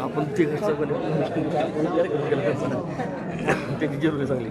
आपण ते घरचं पण त्याची जिरो चांगली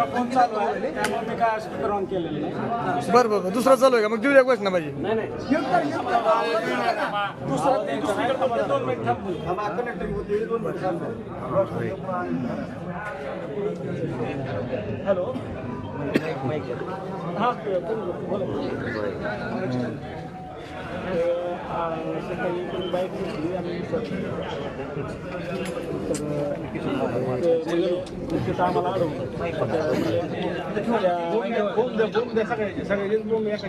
दुसरा फोन चालू आहे. त्यामुळे मी काय स्पीकर ऑन केलेलं नाही. बरं बरं दुसरा चालू आहे का? मग देऊया घोषणा पाहिजे दुसरा ते दोन मिनिट हॅलो? हा बोला. कोणी बाईक घेतली आणि तर आम्हाला अडवलं बोम द्या बोम द्या सगळ्याचे सगळ्याचे बोम एका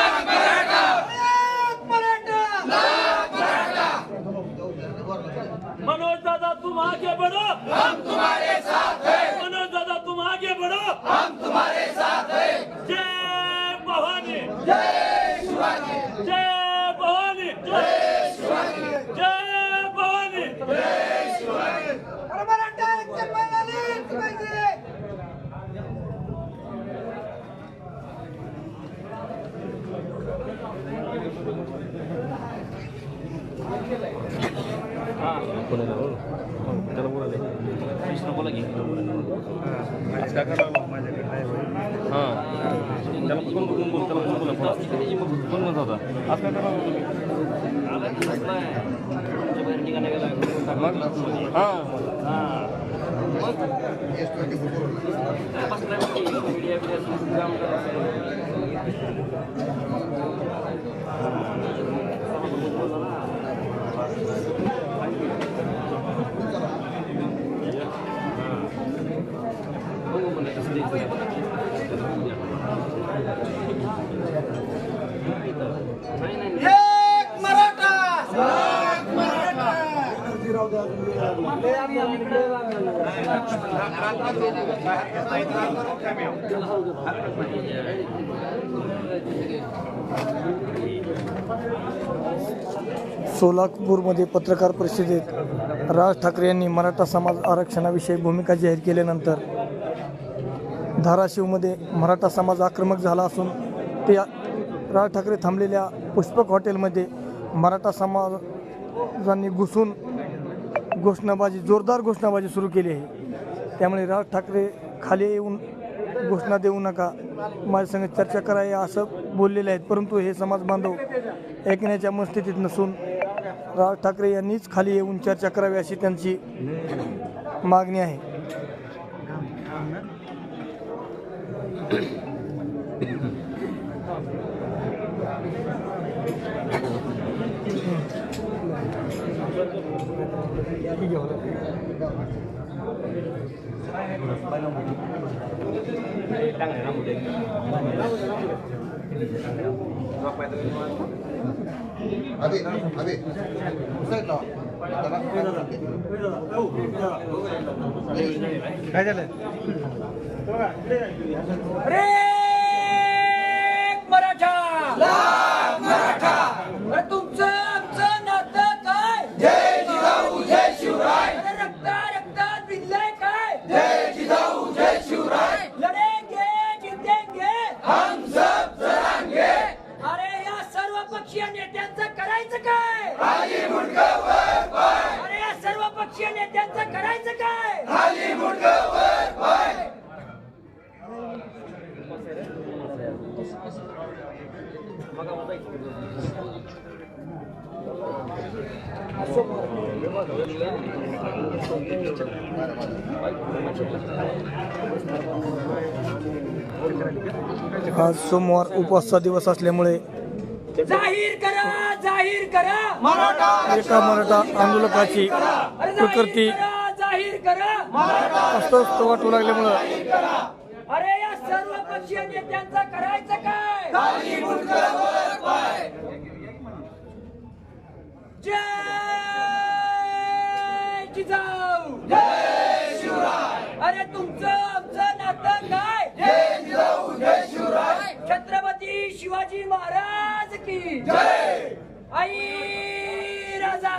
दादा तुम आगे बढ़ो। हम तुम्हारे साथ हैं। मनोज दादा तुम आगे बढ़ो। हम तुम्हारे साथ हैं। जय भवानी। जय शिवाजी। जय भवानी। जय शिवाजी। जय भवानी। बोलाले कृष्ण बोला की हां. Yek Marata, Yek Marata. सोलापूरमध्ये पत्रकार परिषदेत राज ठाकरे यांनी मराठा समाज आरक्षणाविषयी भूमिका जाहीर केल्यानंतर धाराशिवमध्ये मराठा समाज आक्रमक झाला असून ते राज ठाकरे थांबलेल्या पुष्पक हॉटेलमध्ये मराठा समाजांनी घुसून घोषणाबाजी जोरदार घोषणाबाजी सुरू केली आहे. त्यामुळे राज ठाकरे खाली येऊन घोषणा देऊ नका माझ्या संग चर्चा करा असं बोललेले आहेत. परंतु हे समाज बांधव ऐकण्याच्या मनस्थितीत नसून राज ठाकरे यांनीच खाली येऊन चर्चा करावी अशी त्यांची मागणी आहे. अबे अबे उचल ना जरा काय झालं मराठा मराठा अरे या सर्व पक्षीय नेत्यांचं करायचं काय? आज सोमवार उपवासचा दिवस असल्यामुळे जाहीर करा जाहीर करा. एका मराठा आंदोलकाची अरे प्रकृती अस्वस्थ वाटू लागल्यामुळं. अरे या सर्व पक्षीय नेत्यांचं करायचं काय? जय जिजाऊ. जय शिवराय. अरे तुमचं आमचं नातं काय? जय जिजाऊ जय शिवराय. छत्रपती शिवाजी महाराज की जय! आई राजा!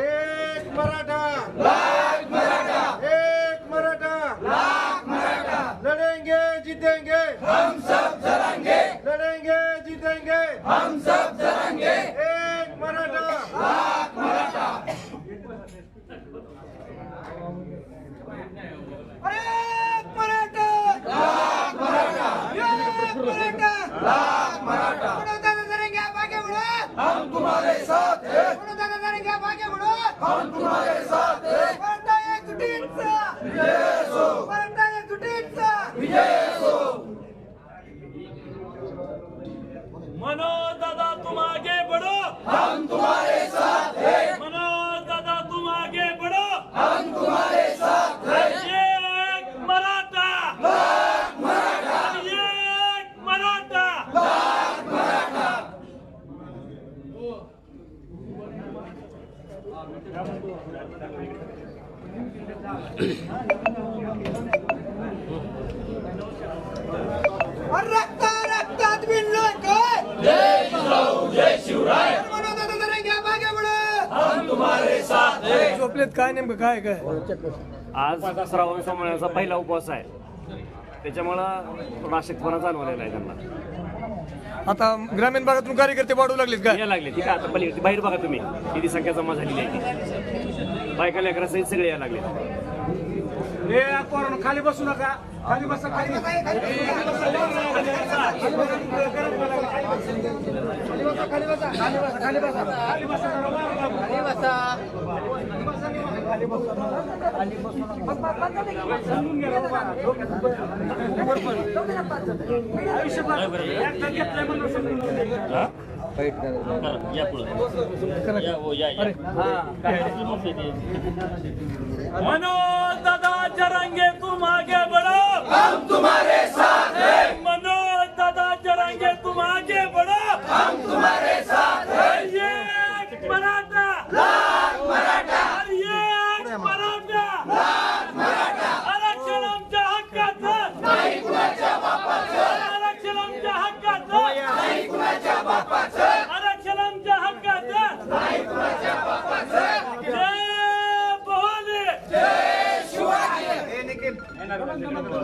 एक मराठा! लाख मराठा! एक मराठा! लाख मराठा! लड़ेंगे जीतेंगे! हम सब जरांगे लड़ेंगे जीतेंगे! हम सब जरांगे एक मराठा लाख मराठा अरे मराठा लाख मराठा मराठा लाख मराठा दादा करेंगे आप आगे बढ़ो हम तुम्हारे साथ हैं दादा करेंगे आप आगे बढ़ो हम तुम्हारे साथ हैं एकजुटीचा मनोज दादा तुम आगे बढ़ो हम तुम्हारे साथ हैं मनोज दादा तुम आगे बढ़ो हम तुम्हारे साथ हैं एक मराठा एक मराठा और रक्ता रक्तात भिनलोय काय जय जिजाऊ जय शिवराय दादा करेंगे आप आगे बढ़ो झोपलेत काय नेमकं काय काय? आज श्रावण सोमवारचा पहिला उपवास आहे. त्याच्यामुळं नाशिकपणा जाणवलेला आहे त्यांना. आता ग्रामीण भागातून कार्यकर्ते वाढू लागलेत काय या लागले ठीक आहे आता पलीकडे बाहेर बघा तुम्ही. किती संख्या जमा झालेली आहे. बायका लेकरा सहित सगळे या लागले हे पोरांनो, खाली बसू खाली बसा. खाली हो मनोज दादा जरांगे तुम आगे बढ़ो. हम तुम्हारे साथ हैं। मनोज दादा जरांगे तुम आगे बढ़ो। हम तुम्हारे साथ हैं। एक मराठा लाख मराठा एक मराठा लाख मराठा आरक्षण आमच्या हक्काचं नाही कुणाच्या बापाचं आरक्षण आमच्या हक्काचं नाही कुणाच्या बापाचं आरक्षण आमच्या हक्काचं नाही कुणाच्या बापाचं जय भवानी मनोज दादा करेंगे आप आगे बढ़ो हम तुम्हारे साथ हैं मनोज दादा करेंगे आप आगे बढ़ो हम तुम्हारे साथ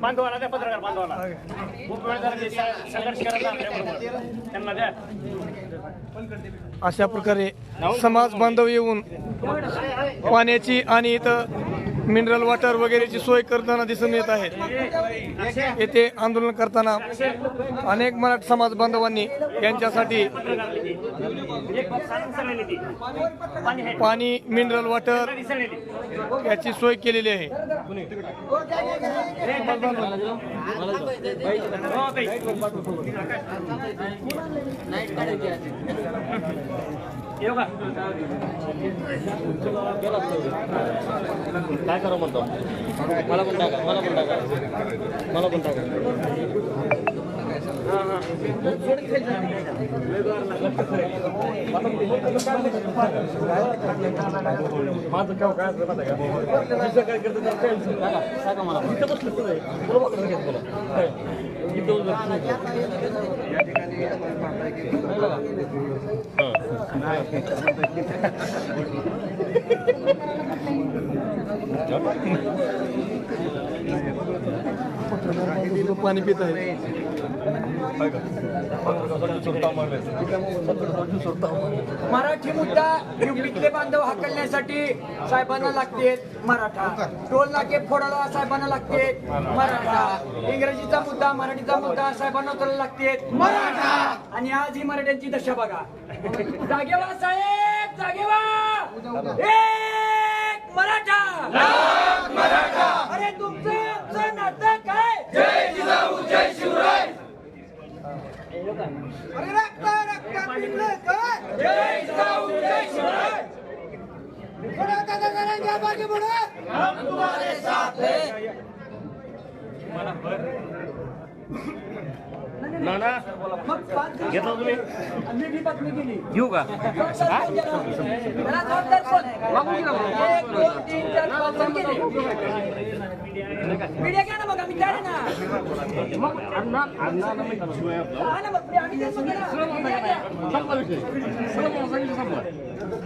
बांधवाला द्या पत्रकार बांधवाला. खूप वेळ झाला ते संघर्ष करायला आपल्याबरोबर त्यांना द्या. अशा प्रकारे समाज बांधव येऊन पाण्याची आणि इथं मिनरल वॉटर वगैरेची सोय करताना दिसून येत आहेत येथे आंदोलन करताना अनेक मराठा समाज बांधवांनी यांच्यासाठी पाणी मिनरल वॉटर याची सोय केलेली आहे. काय करू म्हणतो? मला पण टाका मला पण टाका. मला पण टाका. माझं काय काय असलं करतो. सांगा मला. इथं पाणी पित आहे मराठी मुद्दा युपीतले बांधव हाकलण्यासाठी साहेबांना लागते मराठा. टोल नाके फोडायला साहेबांना लागते मराठा. इंग्रजीचा मुद्दा मराठीचा मुद्दा साहेबांना उतरायला लागते मराठा. आणि आज ही मराठ्यांची दशा बघा. जागेवा साहेब जागेवा एक मराठा. अरे तुमचं नातं काय? जय जिजाऊ जय शिवराय. अरे रक्ता रक्ता जय जिजाऊ जय शिवराय. बाकी हम तुम्हारे साथ हैं. पाच दिवस घेतला तुम्ही? घेऊ का? जोरदार बोल.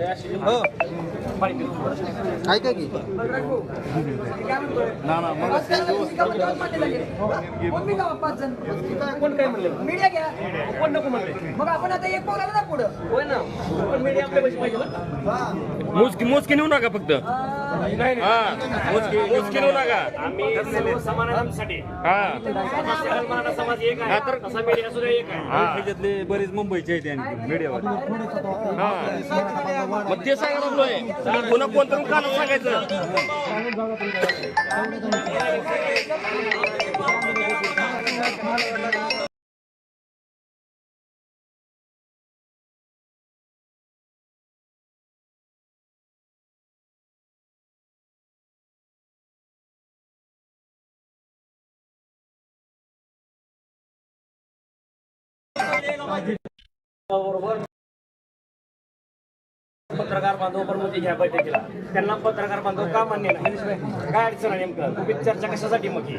दोन, तीन, की? ना ना मग आपण कोण काय म्हणले मीडिया घ्या कोण नको म्हणले मग आपण आता एक बोलायला ना पुढं होय ना पण मीडिया आपल्या पैसे पाहिजे मोजकी मोजकी नेऊ नका फक्त. हा नेऊ नका. आम्ही सर्व समाधानासाठी हा. मराठा समाज एक हा आहे तर तसा मीडिया सुद्धा एक आहे. हा. त्याच्यातले बरेच मुंबईचे आहेत आणि मीडियावर. हा. मग ते सांगा पुन्हा कोणतं सांगायचं? पत्रकार बांधव प्रमुख घ्या बैठकीला. त्यांना पत्रकार बांधव का मान्य नाही? काय अडचण आहे नेमकं? तुम्ही चर्चा कशासाठी मग ही?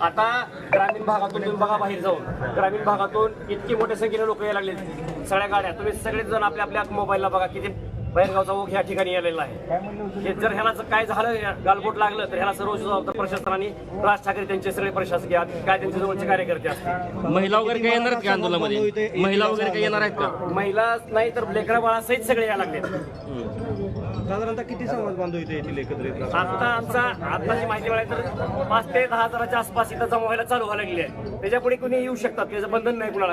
आता ग्रामीण भागातून तुम्ही बघा बाहेर जाऊन. ग्रामीण भागातून इतकी मोठ्या संख्येने लोक यायला लागले सगळ्या गाड्या. तुम्ही सगळेच जण आपल्या आपल्या मोबाईलला बघा किती बाहेरगावचा ओघ ह्या ठिकाणी आलेला आहे. हे जर ह्याला जर काय झालं गालबोट लागलं तर ह्याला सर्व जबाबदार प्रशासनाने राज ठाकरे त्यांचे सगळे प्रशासक या काय त्यांचे जवळचे कार्यकर्ते असतील? महिला वगैरे काही येणार आहेत का आंदोलनामध्ये? महिला वगैरे काही येणार आहेत का? महिला नाही तर लेकरा बाळा सहित सगळे यायला लागले साधारणतः किती समाज बांधव इथे येतील एकत्रित? आता आमचा आताची माहिती मिळाली तर पाच ते दहा हजाराच्या आसपास इथं जमा व्हायला चालू व्हायला लागली आहे. त्याच्या पुढे कुणी येऊ शकतात त्याचं बंधन नाही कुणाला.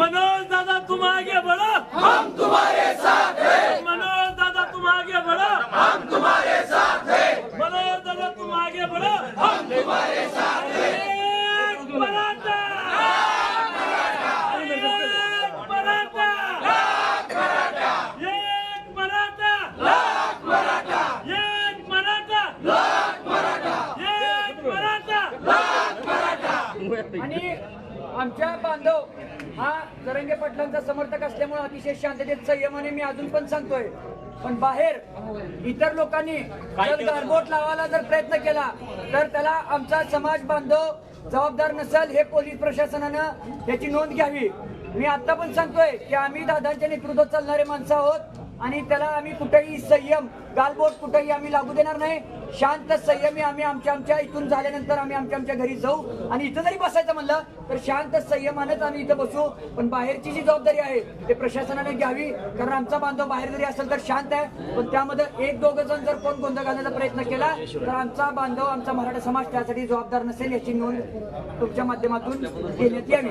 मनोज दादा तुम आगे बढ़ो हम तुम्हारे साथ हैं। मनोज दादा तुम आगे बढ़ो हम तुम्हारे साथ हैं। मनोज दादा तुम आगे बढ़ो हम तुम्हारे साथ हैं एक मराठा एक मराठा एक मराठा एक मराठा आणि आमच्या बांधव हा जरंगे पाटलांचा समर्थक असल्यामुळे अतिशय शांततेत संयमाने मी अजून पण सांगतोय. पण बाहेर इतर लोकांनी जर गारबोट लावायला जर प्रयत्न केला तर त्याला आमचा समाज बांधव जबाबदार नसेल हे पोलीस प्रशासनानं याची नोंद घ्यावी. मी आता पण सांगतोय की आम्ही दादांच्या नेतृत्वात चालणारे माणसं आहोत आणि त्याला आम्ही कुठेही संयम गालबोट कुठेही आम्ही लागू देणार नाही. शांत संयमी आम्ही आमच्या आमच्या इथून झाल्यानंतर आम्ही आमच्या आमच्या घरी जाऊ. आणि इथं जरी बसायचं म्हणलं तर शांत संयमानेच आम्ही इथं बसू. पण बाहेरची जी जबाबदारी आहे ते प्रशासनाने घ्यावी. कारण आमचा बांधव बाहेर जरी असेल तर शांत आहे. पण त्यामध्ये एक दोघं जण जर कोण गोंधळ घालण्याचा प्रयत्न केला तर आमचा बांधव आमचा मराठा समाज त्यासाठी जबाबदार नसेल याची नोंद तुमच्या माध्यमातून घेण्यात यावी.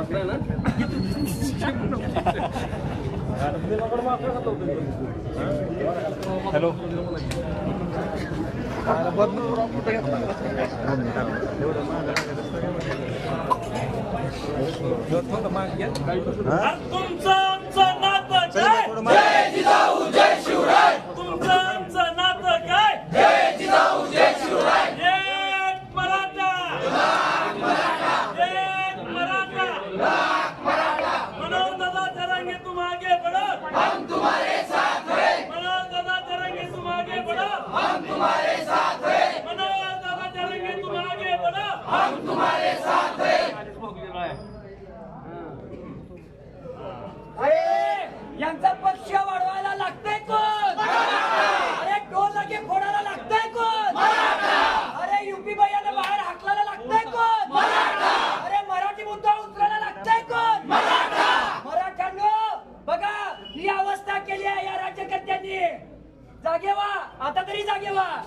मागे चला हॅलो. तुमचं आमचं नातं काय तुमचं आमचं नातं काय एक मराठा एक मराठा मनोज दादा जरांगे तुम आगे बढ़ो हम तुम्हारे साथ हैं मनोज दादा जरांगे तुम आगे बढ़ो हम तुम्हारे साथ हैं मनोज दादा जरांगे तुम आगे बढ़ो हम तुम्हारे साथ हैं अरे यांचा पक्ष वाढवायला लागतंय कोण अरे टोल लगे फोडायला लागतंय कोण अरे युपी भैयाला बाहेर हाकलायला लागतंय कोण अरे मराठी मुद्दा उचलायला लागतंय कोण मराठ्यांनो बघा ही अवस्था केली आहे या राज्यकर्त्यांनी जागे व्हा आता तरी जागे व्हा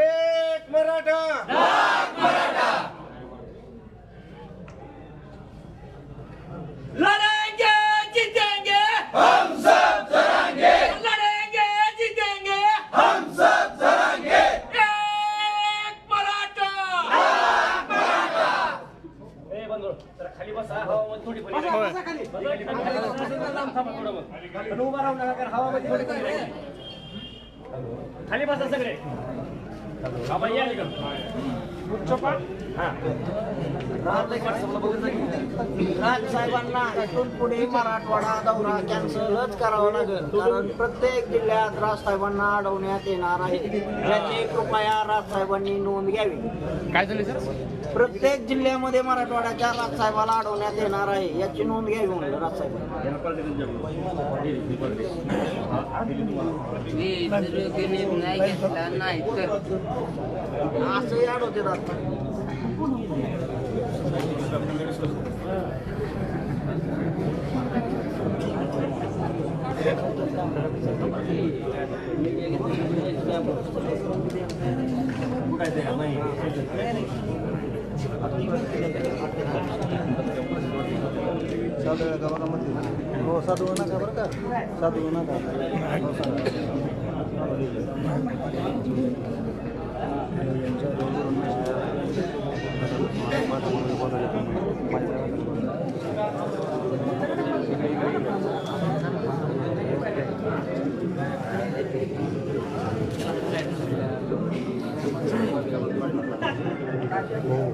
एक मराठा लड़ेंगे जीतेंगे हम सब जरांगे लड़ेंगे जीतेंगे हम सब जरांगे एक मराठा ए बंधू जरा खाली बसा हवामध्ये थोडी पली बसा खाली खाली बसा. लांब थांबा थोडं मग. पण उभा राहू नका कारण हवामध्ये थोडी पली राहील. खाली बसा सगळे. बाबा या इकडं. हा. साहेबांना इथून पुढे मराठवाडा दौरा कॅन्सलच करावा लागेल. कारण प्रत्येक जिल्ह्यात राजसाहेबांना अडवण्यात येणार आहे. याची कृपया राजसाहेबांनी नोंद घ्यावी. काय झाले सर? प्रत्येक जिल्ह्यामध्ये मराठवाड्याच्या राजसाहेबाला अडवण्यात येणार आहे याची नोंद घ्यावी म्हणलं राजसाहेबांनी असंही अडवते राजसाहेब साधू नका बघा मध्ये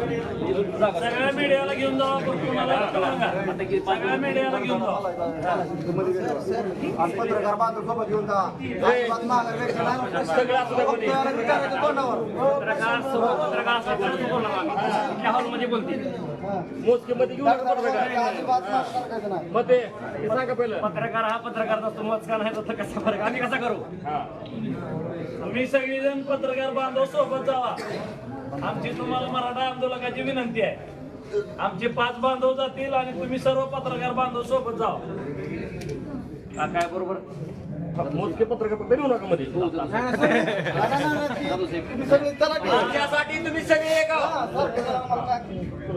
सगळ्या मीडियाला घेऊन जावा पण तुम्हाला सांगा. सगळ्या मीडियाला घेऊन आणि पत्रकार बांधव घेऊन जा अजिबात माघार घ्यायचं नाही. फक्त याला विचारायचं तोंडावर. पत्रकार हॉलमध्ये बोलतील मोजकेमध्ये घेऊन पत्रकार. मग ते सांगा पहिलं. हा पत्रकार असतो मोजका नाही तर कसा फरक? आम्ही कसा करू? तुम्ही सगळेजण पत्रकार बांधव सोबत जावा. आमची तुम्हाला मराठा आंदोलकाची विनंती आहे. आमचे पाच बांधव जातील आणि तुम्ही सर्व पत्रकार बांधव सोबत जावा. काय बरोबर? मोजके पत्रकार फक्त घेऊ नका मध्ये. तुम्ही सगळे. आमच्यासाठी तुम्ही एक आहोत. हा,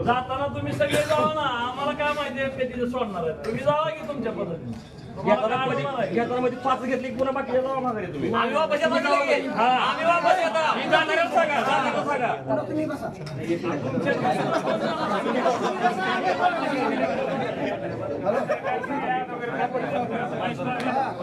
जाताना तुम्ही सगळे जावा ना. आम्हाला काय माहिती आहे ते तिथे सोडणार आहे तुम्ही जावा की तुमच्या पद्धतीने. तुम्हाला घेताना काय मध्ये- होणार आहे? घेताना मध्ये पाच घेतली की पुन्हा बाकी जावा माघारी तुम्ही. आम्ही वापस येतो की? हा, आम्ही वापस येतो. मी जाणारच सांगा. जाणारच सांगा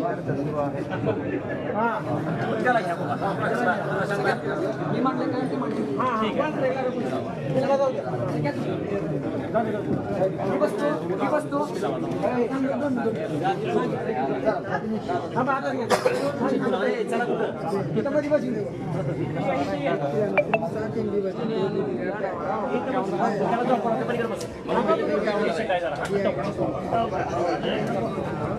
सांगा